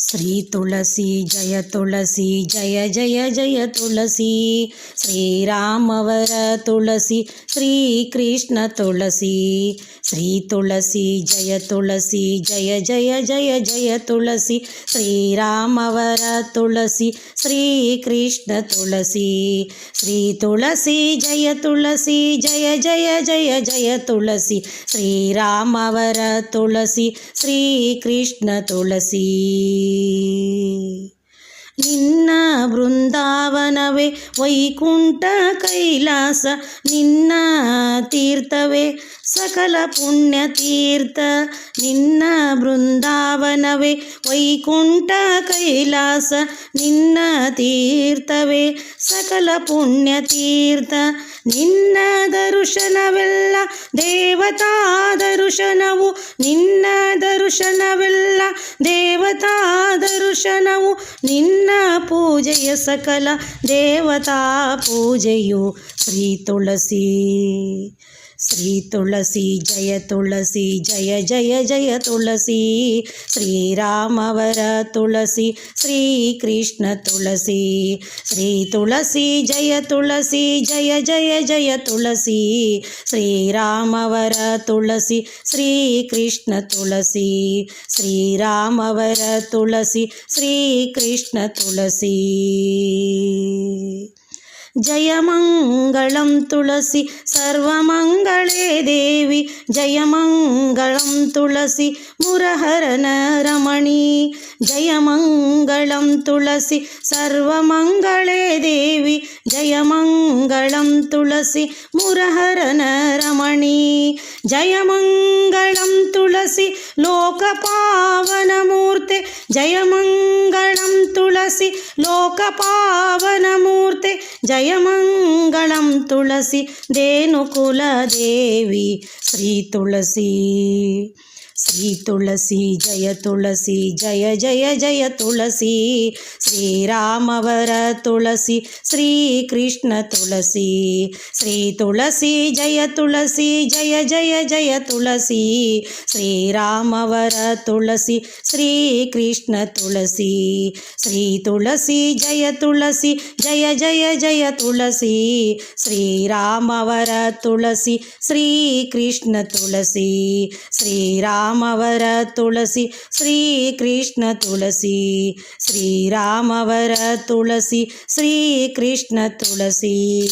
శ్రీ తులసి జయ తులసి జయ జయ జయ తులసి శ్రీరామవర తులసి శ్రీకృష్ణ తులసి శ్రీ తులసి జయ తులసి జయ జయ జయ జయ తులసి శ్రీరామవర తులసి శ్రీకృష్ణ తులసి శ్రీ తులసి జయ తులసి జయ జయ జయ జయ తులసి శ్రీరామవర తులసి శ్రీకృష్ణ తులసి. ನಿನ್ನ ಬೃಂದಾವನವೇ, ವೈಕುಂಠ ಕೈಲಾಸ, ನಿನ್ನ ತೀರ್ಥವೇ, ಸಕಲ ಪುಣ್ಯ ತೀರ್ಥ, ನಿನ್ನ ಬೃಂದಾವನವೇ, ವೈಕುಂಠ ಕೈಲಾಸ, ನಿನ್ನ ತೀರ್ಥವೇ, ಸಕಲ ಪುಣ್ಯ ತೀರ್ಥ, ನಿನ್ನ ದರ್ಶನವೆಲ್ಲ, ದೇವತಾ ದರ್ಶನವು, ನಿನ್ನ ದರ್ಶನವೆಲ್ಲ, ದೇವತಾ ದರ್ಶನವು ನಿನ್ನ ಪೂಜೆಯ ಸಕಲ ದೇವತಾ ಪೂಜೆಯು. ಶ್ರೀ ತುಳಸಿ శ్రీ తులసి జయ తులసి జయ జయ జయ తులసి శ్రీరామవర తులసి శ్రీకృష్ణ తులసి శ్రీ తులసి జయ తులసి జయ జయ జయ తులసి శ్రీరామవర తులసి శ్రీకృష్ణ తులసి శ్రీరామవర తులసి శ్రీకృష్ణ తులసి. ஜயமங்கலம் துளசி சர்வமங்களே தேவி ஜயமங்கலம் துளசி முரஹரன ரமணி ஜயமங்கலம் துளசி சர்வமங்களே தேவி ஜயமங்கலம் துளசி முரஹரன ரமணி ஜயமங்கலம் துளசி லோக பாவனமூர்த்தி ஜயமங்கலம் तुलसी लोकपावनमूर्ते जयमङ्गलं तुलसी धेनुकुलदेवी श्रीतुलसी శ్రీ తులసి జయ తులసి జయ జయ జయ తులసి శ్రీరామవర తులసి శ్రీకృష్ణ తులసి శ్రీ తులసి జయ తులసి జయ జయ జయ తులసి శ్రీరామవర తులసి శ్రీకృష్ణ తులసి శ్రీ తులసి జయ తులసి జయ జయ జయ తులసి శ్రీరామవర తులసి శ్రీకృష్ణ తులసి శ్రీరామ रामवर तुलसी श्रीकृष्ण तुलसी श्रीरामवरलसी श्रीकृष्ण तुलसी।